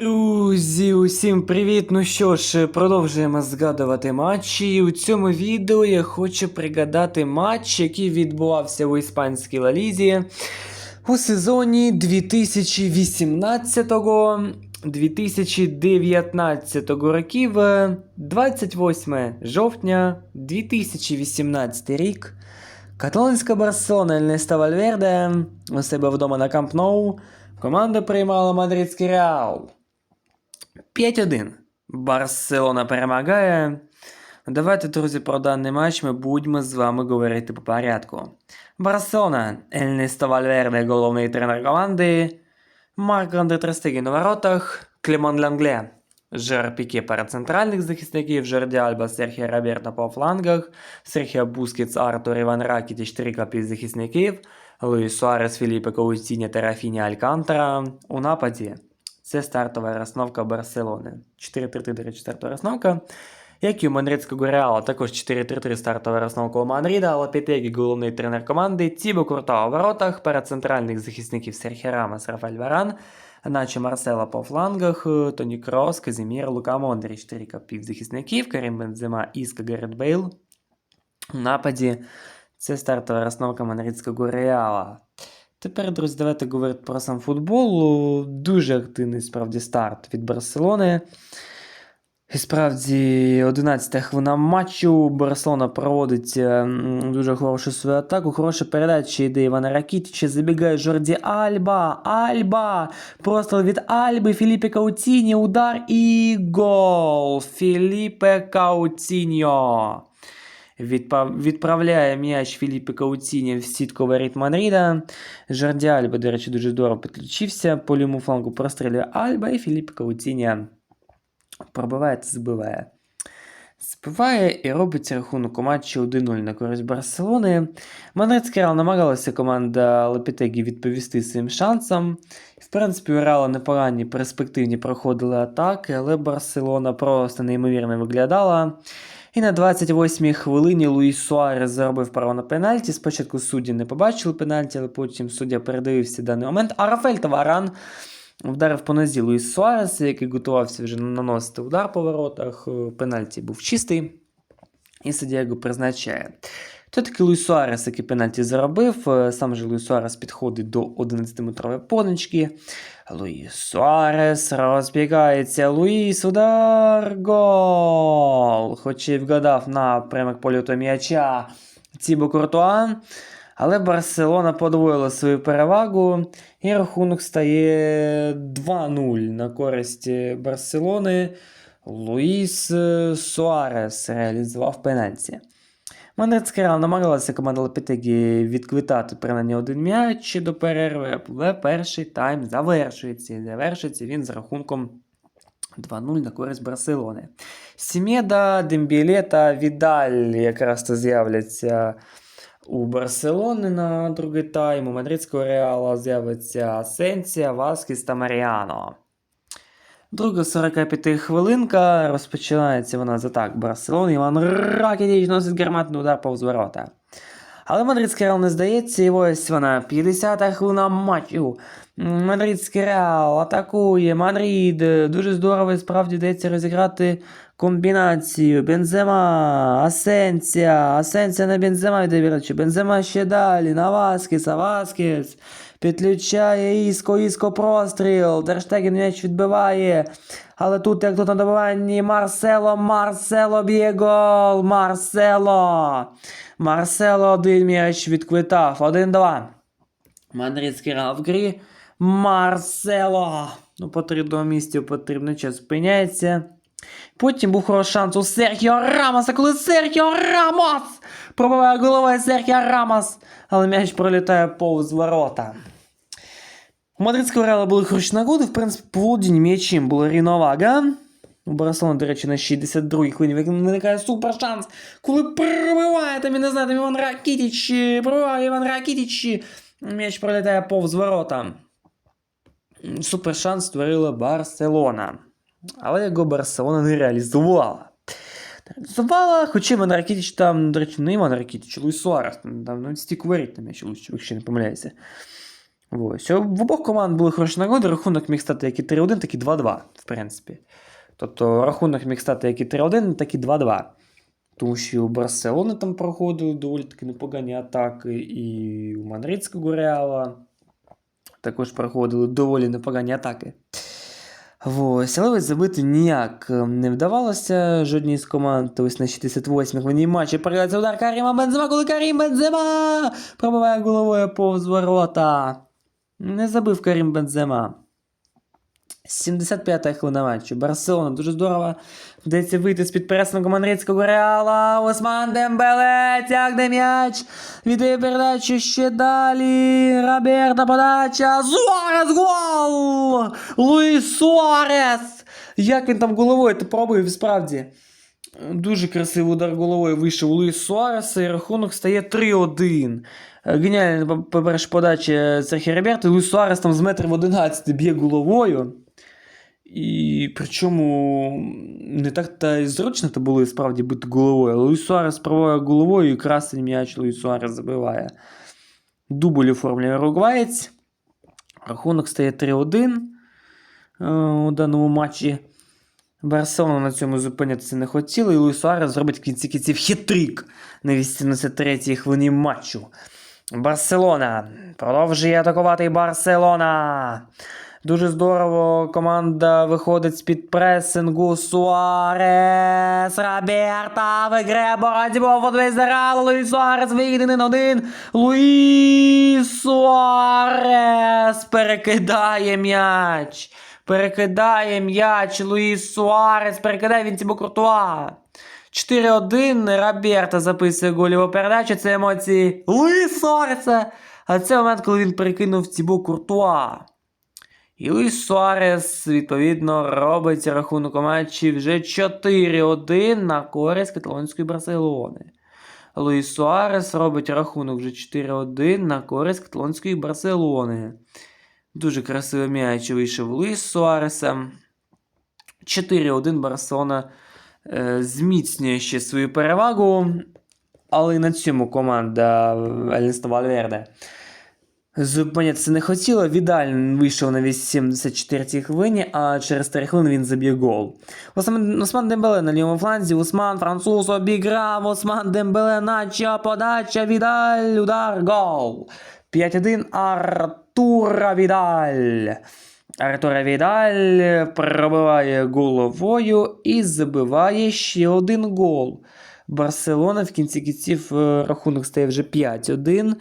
Друзі, усім привіт! Ну що ж, продовжуємо згадувати матчі. І у цьому відео я хочу пригадати матч, який відбувався у іспанській Лалізі у сезоні 2018-2019 років. 28 жовтня 2018 рік. Каталонська Барселона Ельнеста Вальверде у себе вдома на Камп Ноу. Команда приймала мадридський Реал. 5-1. Барселона перемагає. Давайте, друзі, про даний матч ми будемо з вами говорити по порядку. Барселона, Ельнесто Вальверде, головний тренер команди. Марк Андре Трестеген у воротах. Клемон Лангле. Жер Піке перед центральних захисників, Жерді Альба, Серхіо Роберто по флангах, Серхіо Бускетс, Артур Іван Ракітіч, трійка захисників, Луїс Суарес, Філіппе Коутіння та Рафіні Алькантера у нападі. Це стартова розновка Барселони. 4-3-3, до речі, стартова розновка. Як і у Мадридського Реала, також 4-3-3 стартова розновка у Мадрида, Лапітегі головний тренер команди, Тібо Курта у воротах, перед центральних захисників Серхіо Рамос, Рафаль Варан, наче Марсела по флангах, Тоні Крос, Казімір, Лука Мондріч, трійка півзахисників, Карім Бензема, Іска, Гаррет Бейл. У нападі це стартова розновка Мадридського Реала. Тепер, друзі, давайте говорити про сам футбол. Дуже активний справді старт від Барселони. І справді, 11 хвилина матчу. Барселона проводить дуже хорошу свою атаку. Хороша передача йде Івана Ракітіча. Забігає Жорді Альба. Альба! Простріл від Альби. Філіппе Каутіні. Удар і гол. Філіппе Каутіньо. Відправляє м'яч Філіппе Каутіні в сітку воріт Мадрида. Жорді Альба, до речі, дуже здорово підключився. По лівому флангу прострілює Альба і Філіппе Каутіні пробиває та збиває. Збиває і робить рахунок у матчі 1-0 на користь Барселони. Мадридський Реал намагалася команда Лепітегі відповісти своїм шансам. В принципі, у Реала непогані перспективні проходили атаки, але Барселона просто неймовірно виглядала. І на 28-й хвилині Луїс Суарес заробив право на пенальті. Спочатку судді не побачили пенальті, але потім суддя передивився даний момент. А Рафель та Варан вдарив по нозі Луїс Суареса, який готувався вже наносити удар по воротах. Пенальті був чистий. І суддя його призначає. То таки Луїс Суарес, який пенальті заробив. Сам же Луїс Суарес підходить до 11-метрової поночки. Луїс Суарес розбігається. Луїс удар гол. Хоч і вгадав напрямок польоту м'яча Тібо Куртуа. Але Барселона подвоїла свою перевагу, і рахунок стає 2-0 на користь Барселони. Луїс Суарес реалізував пенальті. Мадридський Реал намагалася команда Лапітегі відквитати принаймні один м'яч до перерви, але перший тайм завершується. І завершиться він з рахунком 2-0 на користь Барселони. Сімєда, Дембіле та Відаль якраз то з'являться у Барселони на другий тайм. У Мадридського Реала з'явиться Асенсія, Васкіс та Маріано. Друга 45 хвилинка. Розпочинається вона з атак Барселони. Іван Ракетіч носить гарматний удар повз ворота. Але Мадридський Реал не здається, і ось вона 50-та хвилина матчу. Мадридський Реал атакує. Мадрид. Дуже здорово і справді йдеться розіграти комбінацію. Бензема, Асенсія. Асенсія на Бензема йде вірачі. Бензема ще далі. На Васкіса. Васкіс. Підключає Іско, Іско простріл. Терштеген м'яч відбиває. Але тут, як тут на добиванні, Марсело, Марсело б'є гол. Марсело. Марсело один м'яч відквитав. 1-2. Мадридський Реал в грі. Марсело. Ну, по трудному місці потрібно час зупиняється. Потім був хороший шанс у Серхіо Рамоса, коли Серхіо Рамос пробиває головою Серхіо Рамос, але м'яч пролітає повз ворота. У Мадридського Реала були хороші нагоди, в принципі, по м'ячем була рівновага. У Барселони, до речі, на 62-й хвилині виникає супер шанс, коли пробиває там, я не знаю, там Іван Ракітіч, пробиває Іван Ракітіч, м'яч пролітає повз ворота. Супер шанс створила Барселона. Але його Барселона не реалізувала. Реалізувала, хоча Іван Ракітіч там, до речі, не Іван Ракітіч, Луїс Суарес, там, навіть стік воріт на м'яч, якщо не помиляюся. Ось. В обох команд були хороші нагоди, рахунок міг стати як і 3-1, так і 2-2, в принципі. Тобто рахунок міг стати як і 3-1, так і 2-2. Тому що у Барселони там проходили доволі таки непогані атаки, і у Мадридського Реала також проходили доволі непогані атаки. Ось, але ось забити ніяк е, не вдавалося жодній з команд. Ось на 68-х хвилині матчі передається удар Каріма Бензема, коли Карім Бензема пробиває головою повз ворота. Не забив Карім Бензема. 75-та хвилина матчу. Барселона дуже здорово. Вдається вийти з-під пресингу Мандридського Реала. Осман Дембеле тягне м'яч. Віддає передачу ще далі. Роберта подача. Суарес гол! Луїс Суарес! Як він там головою то пробив, справді. Дуже красивий удар головою вийшов Луїс Суареса, і рахунок стає 3-1. Геніальна, по-перше, подача Серхі Роберта. Луїс Суарес там з метрів 11 б'є головою. І причому не так та й зручно то було і справді бити головою. Луїс Суарес пробиває головою і красний м'яч Луїс Суарес забиває. Дубль оформлює уругваєць. Рахунок стає 3-1 е, у даному матчі. Барселона на цьому зупинятися не хотіла, і Луїс Суарес зробить в кінці кінців хитрик на 83-й хвилині матчу. Барселона продовжує атакувати Барселона. Дуже здорово команда виходить з-під пресингу. Суарес, Роберта, виграє боротьбу, футболіст Реалу, Луїс Суарес на один. Луїс Суарес перекидає м'яч. Перекидає м'яч Луїс Суарес, перекидає він Куртуа. 4-1 Роберта записує гольову передачу. Це емоції Суареса. А це момент, коли він перекинув Тібо Куртуа. І Луїс Суарес, відповідно, робить рахунок матчі вже 4-1 на користь каталонської Барселони. Луїс Суарес робить рахунок вже 4-1 на користь каталонської Барселони. Дуже красивий м'яч вийшов Луїс Суареса. 4-1 Барселона зміцнює ще свою перевагу. Але і на цьому команда Ельнеста Вальверде Зупинятися не хотіла. Відаль вийшов на 84-й хвилині, а через 3 хвилини він заб'є гол. Осман, Осман Дембеле на лівому фланзі. Осман француз обіграв. Осман Дембеле, нача подача. Відаль, удар, гол. 5-1 Артура Відаль. Артура Відаль пробиває головою і забиває ще один гол. Барселона в кінці кінців е, рахунок стає вже 5-1.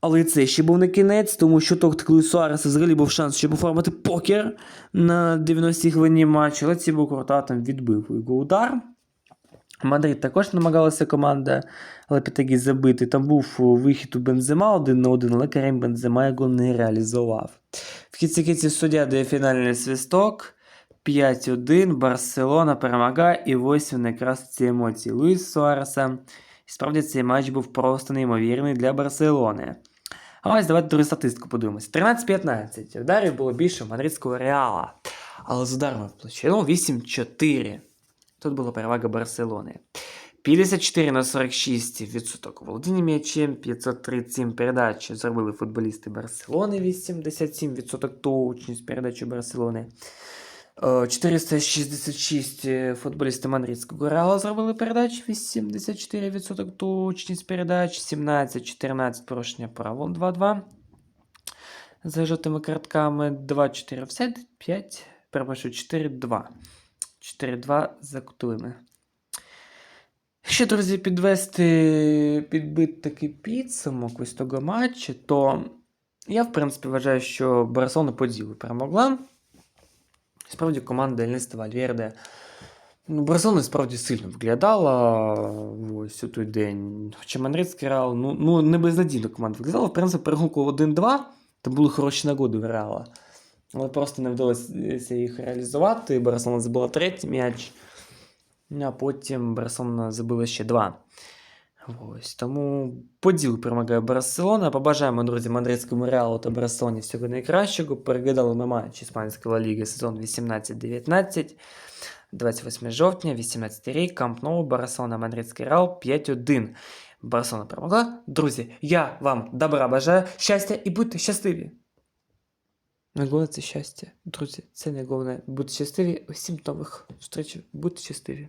Але це ще був не кінець, тому що тоді Суареса взагалі був шанс, щоб оформити покер на 90-й хвилині матчу, але Цібо Курта там відбив його удар. Мадрид також намагалася команда Лепітагі забити. Там був вихід у Бензема один на один, але Карем Бензема його не реалізував. В кінці кінці суддя дає фінальний свисток. 5-1, Барселона перемагає, і ось вони якраз ці емоції Луїс Суареса. І справді цей матч був просто неймовірний для Барселони. А ось давайте другу статистику подивимося. 13-15. Ударів було більше мадридського реала. Але з ударами в площину 8-4. Тут була перевага Барселони. 54 на 46 відсоток володіння м'ячем, 537 передач зробили футболісти Барселони, 87% точність передачі Барселони. Е, 466 футболісти Мадридського Реала зробили передач, 84% точність передач, 17-14 порушення правил 2-2. За жовтими картками 2-4 офсайд, 5, перепрошую, 4-2. 4-2 за кутовими. Якщо, друзі, підвести, підбити такий підсумок ось того матчу, то я, в принципі, вважаю, що Барселона по ділу перемогла. Справді команда Ельнеста Вальверде. Ну, Барселона справді сильно виглядала ось у той день. Хоча Мадридський Реал, ну, ну не безнадійно команда виглядала. В принципі, перегулку 1-2, там були хороші нагоди в Реала. Але просто не вдалося їх реалізувати. Барселона забила третій м'яч, а потім Барселона забила ще два. Ось, тому поділ перемагає Барселона. Побажаємо, друзі, Мадридському Реалу та Барселоні всього найкращого. Переглядали ми матч Іспанської Ла Ліги сезон 18-19. 28 жовтня, 18 рік, Камп Ноу, Барселона, Мадридський Реал 5-1. Барселона перемогла. Друзі, я вам добра бажаю, щастя і будьте щасливі! Головне це щастя. Друзі, це не головне. Будьте щасливі. Усім нових зустрічей. Будьте щасливі.